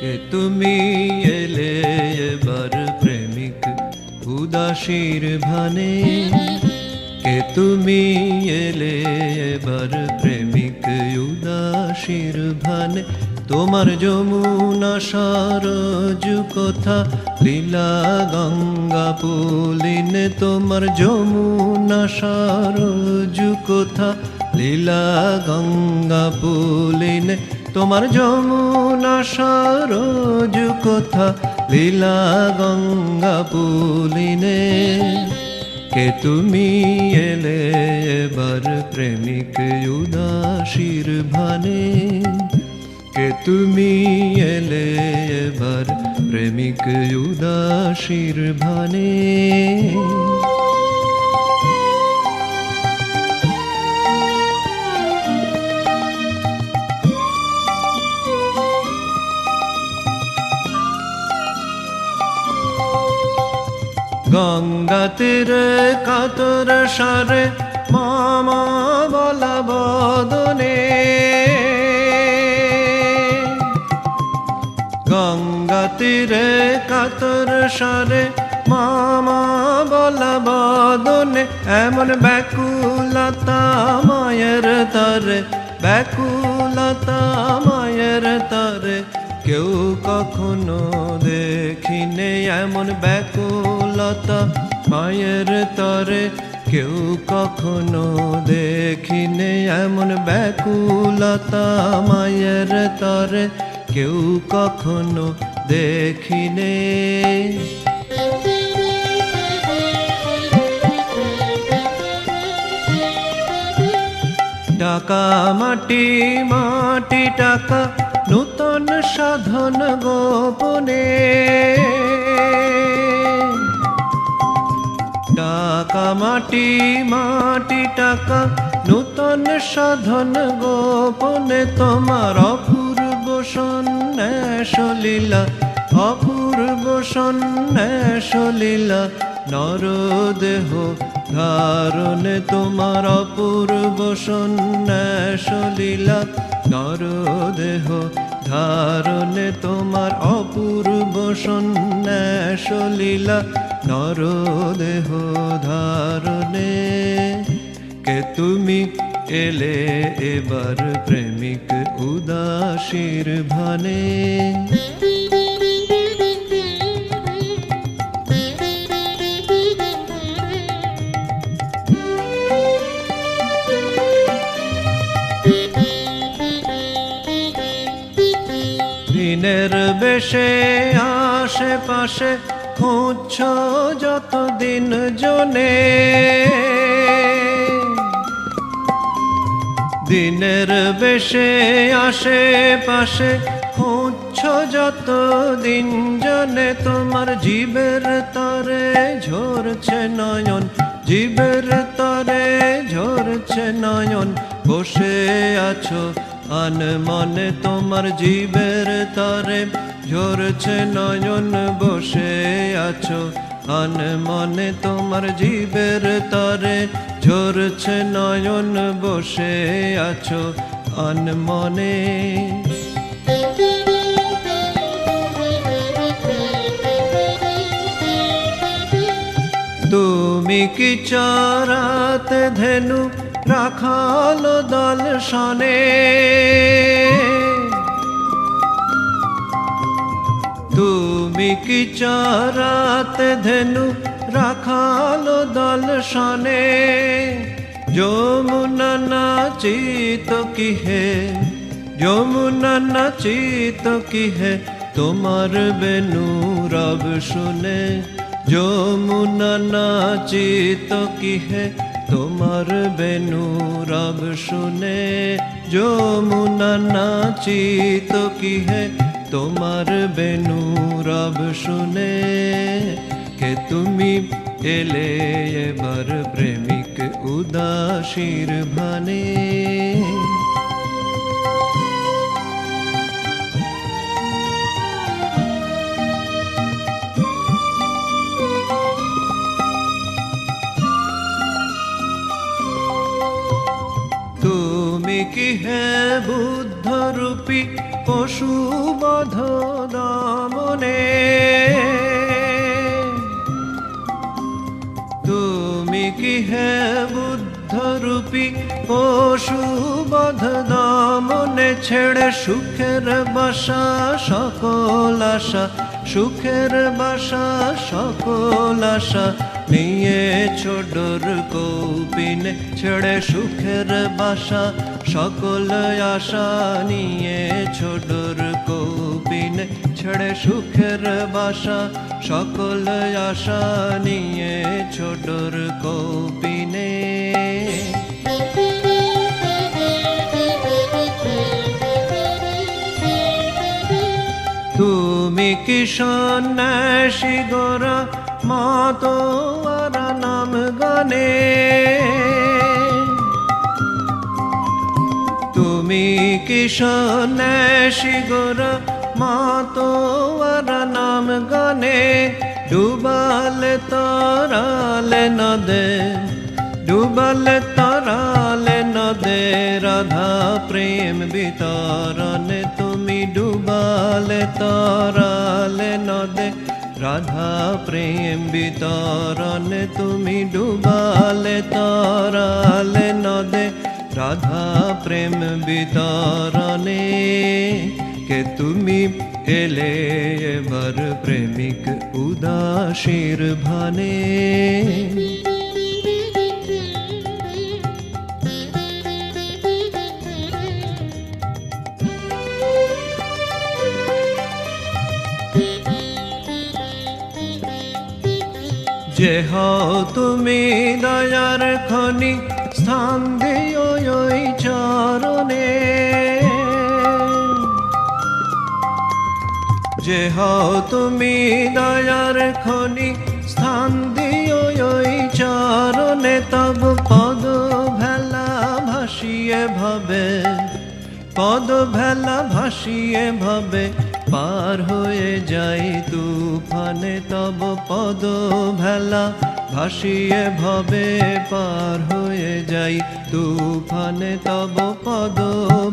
কে তুমি এলে এবার প্রেমিক, উদাসীর ভানে। কে তুমি এলে এবার প্রেমিক, উদাসীর ভানে। তোমার যমুনা সরজ কথা, লীলা গঙ্গা পুলিনে। তোমার যমুনা সরজ কথা, লীলা গঙ্গা পুলিনে। তোমার যমুনা সরজ কথা লীলা গঙ্গা পুলিনে। কে তুমি এলে এবার প্রেমিক উদাসীর ভানে। কে তুমি এলে এবার প্রেমিক উদাসীর ভানে। গঙ্গা তীরে কাতর সারে মামা বলা বদনে। গঙ্গা তীরে কাতর সারে মামা বলা বদনে। এমন ব্যাকুলতা মায়ের তরে, ব্যাকুলতা মায়ের তরে। কেউ কখনো দেখিনে এমন ব্যাকুলতা মায়ের তরে কেউ কখনো দেখিনে এমন ব্যাকুলতা মায়ের তরে কেউ কখনো দেখিনে। টাকা মাটি মাটি টাকা, নূতন সাধন গোপনে। টাকা, মাটি মাটি টাকা, নূতন সাধন গোপনে তোমার অপূর্ব সন্ন্যাস লীলা, অপূর্ব সন্ন্যাস লীলা, নরদেহ ধারণে তোমার অপূর্ব সন্ন্যাস লীলা, নরদেহ ধারণে তোমার অপূর্ব সন্ন্যাস লীলা নরদেহ ধারণে কে তুমি এলে এবার প্রেমিক উদাসীর ভানে। দিনের বেশে আশেপাশে খুঁজছ যত দিন জনে। দিনের বেশে আশেপাশে খুঁজছ যত দিন জনে। তোমার জীবের তরে ঝরছে নয়ন, জীবের তরে ঝরছে নয়ন। বসে আছো আন মনে তোমার জীবের তরে, ঝরছে নয়ন বসে আছো। আন মনে তোমার জীবের তরে, ঝরছে নয়ন বসে আছো। আন মনে তুমি কি চরাত ধেনু? রাখাল দল সনে তুমি কি চরাত ধেনু রাখাল দল সনে যমুনা নাচিত কি হে যমুনা নাচিত কি হে তোমার বেনু রব শুনে। যমুনা নাচিত কি হে তোমার বেনু রব শুনে, যমুনা নাচিত কি হে তোমার বেনু রব শুনে। কে তুমি এলে এবার প্রেমিক উদাসীর ভানে? তুমি কি বুদ্ধ রূপী পশু বধ দমনে তুমি কি হে বুদ্ধ রূপী পশু বধ দমনে ছেড়ে সুখের বাসা সকল আশা, সুখের বাসা সকল আশা নিয়ে ছোডর কৌপিনে ছেড়ে সুখের বাসা সকল আশা নিয়ে ছোডর কৌপিনে ছেড়ে সুখের বাসা সকল আশা নিয়ে ছোডর কৌপিনে তুমি কি সন্ন্যাসী গোরা মাতো আর নাম গানে তুমি কি সন্ন্যাসী গোরা মাতো আর নাম গানে ডুবালে তরালে নদে ডুবালে তরালে নদে রাধা প্রেম বিতরণে তুমি ডুবালে তরালে নদে রাধা প্রেম বিতরণে তুমি ডুবালে তরালে নদে রাধা প্রেম বিতরণে কে তুমি এলে এবার প্রেমিক উদাসীর ভানে যে হও তুমি দয়ার খনি, স্থান দিও ওই চরণে। যে হও তুমি দয়ার খনি, স্থান দিও ওই চরণে, তব পদ ভেলা ভাসিয়ে ভাবে, পদ ভেলা ভাসিয়ে ভাবে পার হয়ে যাই তুফানে, তব পদ ভেলা ভাসিয়ে ভবে পার হয়ে যাই তুফানে, তব পদ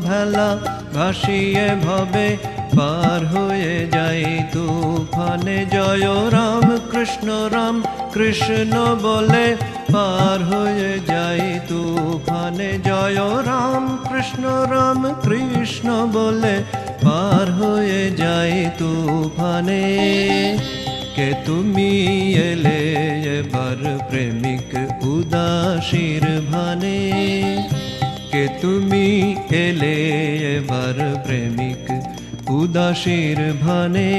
ভেলা ভাসিয়ে ভবে পার হয়ে যাই তুফানে। জয় রাম কৃষ্ণ রাম কৃষ্ণ বলে পার হয়ে যাই তুফানে। জয় রাম কৃষ্ণ রাম কৃষ্ণ বলে পার হয়ে যাই তুফানে। কে তুমি এলে এবার প্রেমিক উদাসীর ভানে। কে তুমি এলে এবার প্রেমিক উদাসীর ভানে।